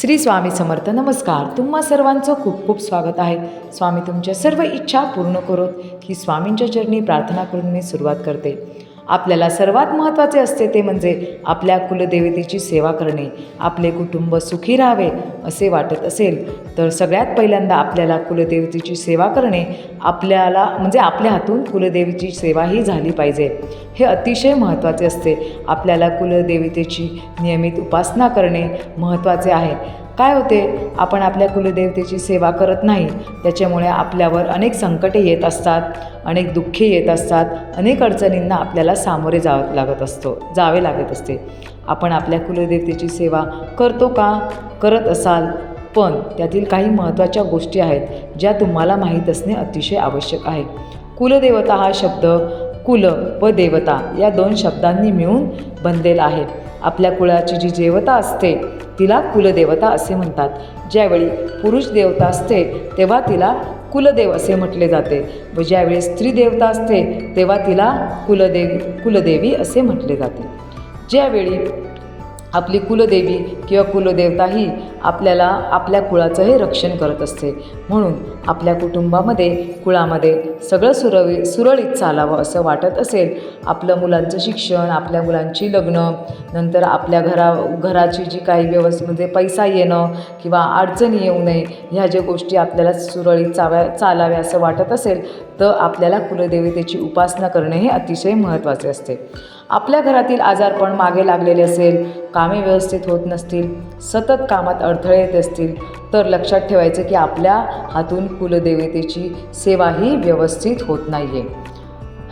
श्री स्वामी समर्थ. नमस्कार. तुम्हा सर्वांचं खूप खूप स्वागत आहे. स्वामी तुमच्या सर्व इच्छा पूर्ण करोत ही स्वामींच्या चरणी प्रार्थना करून मी सुरुवात करते. आपल्याला सर्वात महत्त्वाचे असते ते म्हणजे आपल्या कुलदेवतेची सेवा करणे आपले कुटुंब सुखी राहावे असे वाटत असेल तर सगळ्यात पहिल्यांदा आपल्याला कुलदेवतेची सेवा करणे आपल्याला म्हणजे आपल्या हातून कुलदेवीची सेवाही झाली पाहिजे. हे अतिशय महत्त्वाचे असते. आपल्याला कुलदेवतेची नियमित उपासना करणे महत्त्वाचे आहे. काय होते? आपण आपल्या कुलदेवतेची सेवा करत नाही. त्याच्यामुळे आपल्यावर अनेक संकटे येत असतात अनेक दुःखे येत असतात अनेक अडचणींना आपल्याला सामोरे जावं लागत असतो जावे लागत असते. आपण आपल्या कुलदेवतेची सेवा करतो का? करत असाल. पण त्यातील काही महत्त्वाच्या गोष्टी आहेत ज्या तुम्हाला माहीत असणे अतिशय आवश्यक आहे. कुलदेवता हा शब्द कुल व देवता या दोन शब्दांनी मिळून बनलेला आहे. आपल्या कुळाची जी देवता असते तिला कुलदेवता असे म्हणतात. ज्यावेळी पुरुष देवता असते तेव्हा तिला कुलदेव असे म्हटले जाते. व ज्यावेळी स्त्री देवता असते तेव्हा तिला कुलदेवी कुलदेवी असे म्हटले जाते. ज्यावेळी आपली कुलदेवी किंवा कुलदेवता ही आपल्याला आपल्या कुळाचंही रक्षण करत असते. म्हणून आपल्या कुटुंबामध्ये कुळामध्ये सगळं सुरळी सुरळीत चालावं असं वाटत असेल. आपलं मुलांचं शिक्षण आपल्या मुलांची लग्न नंतर आपल्या घरा घराची जी काही व्यवस्था म्हणजे पैसा येणं किंवा अडचणी येऊ नये ह्या ज्या गोष्टी आपल्याला सुरळीत चाव्या चालाव्या असं वाटत असेल तर आपल्याला कुलदेवतेची उपासना करणे हे अतिशय महत्त्वाचे असते. आपल्या घरातील आजारपण मागे लागलेले असेल कामे व्यवस्थित होत नसतील सतत कामात अडथळे येत असतील तर लक्षात ठेवायचं की आपल्या हातून कुलदेवतेची सेवा ही व्यवस्थित होत नाही आहे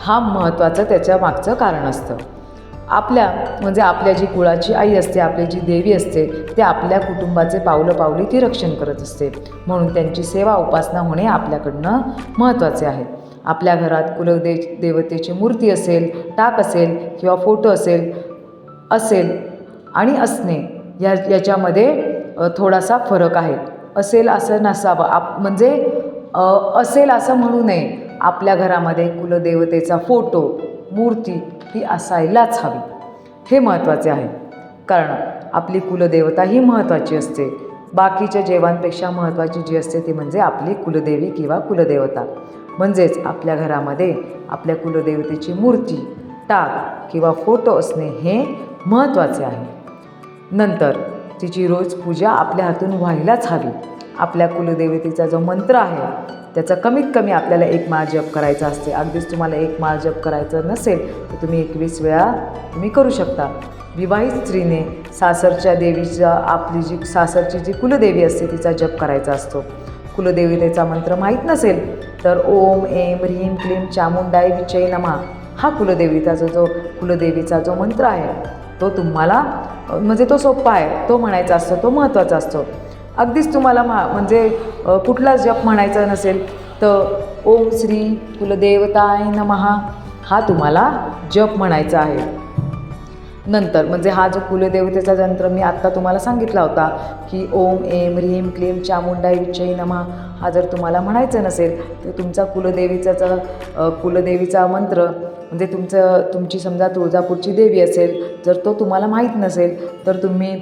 हा महत्त्वाचं त्याच्या मागचं कारण असतं. आपल्या म्हणजे आपल्या जी कुळाची आई असते आपली जी देवी असते ते आपल्या कुटुंबाचे पावलं पावली ती रक्षण करत असते. म्हणून त्यांची सेवा उपासना होणे आपल्याकडनं महत्त्वाचे आहे. आपल्या घरात कुलदे देवतेची मूर्ती असेल टाक असेल किंवा फोटो असेल असेल आणि असणे या याच्यामध्ये थोडासा फरक आहे. असेल असं नसावं. आप म्हणजे असेल असं म्हणू नये. आपल्या घरामध्ये कुलदेवतेचा फोटो मूर्ती ही असायलाच हवी. हे महत्त्वाचे आहे. कारण आपली कुलदेवता ही महत्त्वाची असते. बाकीच्या जेवांपेक्षा महत्त्वाची जी असते ती म्हणजे आपली कुलदेवी किंवा कुलदेवता. म्हणजेच आपल्या घरामध्ये आपल्या कुलदेवतेची मूर्ती टाक किंवा फोटो असणे हे महत्त्वाचे आहे. नंतर तिची रोज पूजा आपल्या हातून व्हायलाच हवी. आपल्या कुलदेवतेचा जो मंत्र आहे त्याचा कमीत कमी आपल्याला एक माळ जप करायचा असते. अगदीच तुम्हाला एक माळ जप करायचं नसेल तर तुम्ही एकवीस वेळा तुम्ही करू शकता. विवाहित स्त्रीने सासरच्या देवीचा आपली जी सासरची जी कुलदेवी असते तिचा जप करायचा असतो. कुलदेवतेचा मंत्र माहीत नसेल तर ओम एम ह्रीम क्लीम चामुंडाई विचय नमा हा कुलदेवीचा जो कुलदेवीचा जो मंत्र आहे तो तुम्हाला म्हणजे तो सोपा आहे तो म्हणायचा असतो तो महत्त्वाचा असतो. अगदीच तुम्हाला मा म्हणजे कुठलाच जप म्हणायचा नसेल तर ओम श्री कुलदेवताय नमहा हा तुम्हाला जप म्हणायचा आहे. नंतर म्हणजे हा जो कुलदेवतेचा यंत्र मी आत्ता तुम्हाला सांगितला होता की ओम एम ह्रीम क्लीम चामुंडाई विचय नमा हा जर तुम्हाला म्हणायचं नसेल तर तुमचा कुलदेवीचा कुलदेवीचा मंत्र म्हणजे तुमचं तुमची समजा तुळजापूरची देवी असेल जर तो तुम्हाला माहीत नसेल तर तुम्ही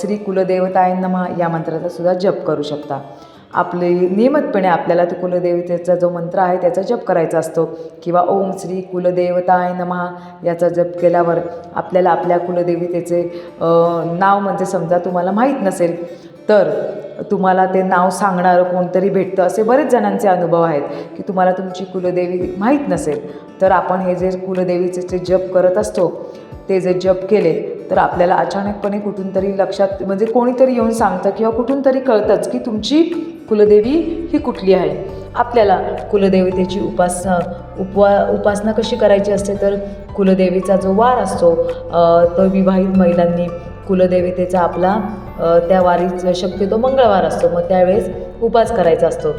श्री कुलदेवताय नमा या मंत्राचा सुद्धा जप करू शकता. आपले नियमितपणे आपल्याला तो कुलदेवतेचा जो मंत्र आहे त्याचा जप करायचा असतो. किंवा ओम श्री कुलदेवताय नमः याचा जप केल्यावर आपल्याला आपल्या कुलदेवतेचे नाव म्हणजे समजा तुम्हाला माहीत नसेल तर तुम्हाला ते नाव सांगणारं कोणतरी भेटतं असे बरेच जणांचे अनुभव आहेत की तुम्हाला तुमची कुलदेवी माहीत नसेल. तर आपण हे जे कुलदेवीचे जे जप करत असतो ते जे जप केले तर आपल्याला अचानकपणे कुठून तरी लक्षात म्हणजे कोणीतरी येऊन सांगतं किंवा कुठून तरी कळतंच की तुमची कुलदेवी ही कुठली आहे. आपल्याला कुलदेवतेची उपासना उपवा उपासना कशी करायची असते तर कुलदेवीचा जो वार असतो तो विवाहित महिलांनी कुलदेवतेचा आपला त्या वारीचा शक्यतो मंगळवार असतो मग त्यावेळेस उपास करायचा असतो.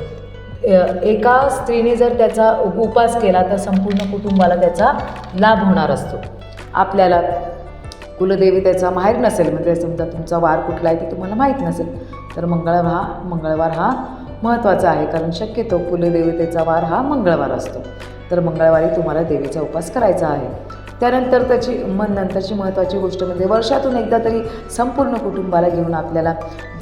एका स्त्रीने जर त्याचा उपास केला तर संपूर्ण कुटुंबाला त्याचा लाभ होणार असतो. आपल्याला कुलदेवी त्याचा माहीत नसेल म्हणजे समजा तुमचा वार कुठला आहे ते तुम्हाला माहीत नसेल तर मंगळवार हा मंगळवार हा महत्त्वाचा आहे कारण शक्यतो कुलदेवतेचा वार हा मंगळवार असतो. तर मंगळवारी तुम्हाला देवीचा उपास करायचा आहे. त्यानंतर त्याची मन नंतरची महत्त्वाची गोष्ट म्हणजे वर्षातून एकदा तरी संपूर्ण कुटुंबाला घेऊन आपल्याला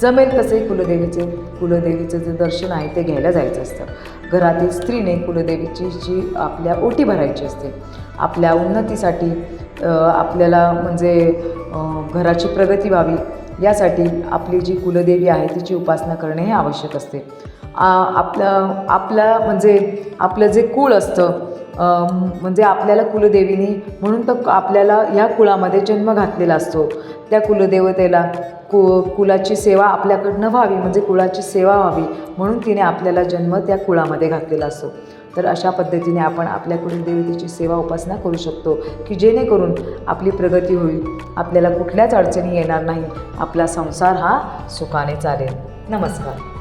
जमेल तसे कुलदेवीचे कुलदेवीचं जे दर्शन आहे ते घ्यायला जायचं असतं. घरातील स्त्रीने कुलदेवीची जी आपल्या ओटी भरायची असते आपल्या उन्नतीसाठी आपल्याला म्हणजे घराची प्रगती व्हावी यासाठी आपली जी कुलदेवी आहे तिची उपासना करणे हे आवश्यक असते. आपलं आपल्या म्हणजे आपलं जे कुळ असतं म्हणजे आपल्याला कुलदेवीनी म्हणून तर आपल्याला ह्या कुळामध्ये जन्म घातलेला असतो. त्या कुलदेवतेला कु कुलाची सेवा आपल्याकडनं व्हावी म्हणजे कुळाची सेवा व्हावी म्हणून तिने आपल्याला जन्म त्या कुळामध्ये घातलेला असतो. तर अशा पद्धतीने आपण आपल्या कुलदेवतेची सेवा उपासना करू शकतो की जेणेकरून आपली प्रगती होईल आपल्याला कुठल्याच अडचणी येणार नाही आपला संसार हा सुखाने चालेल. नमस्कार.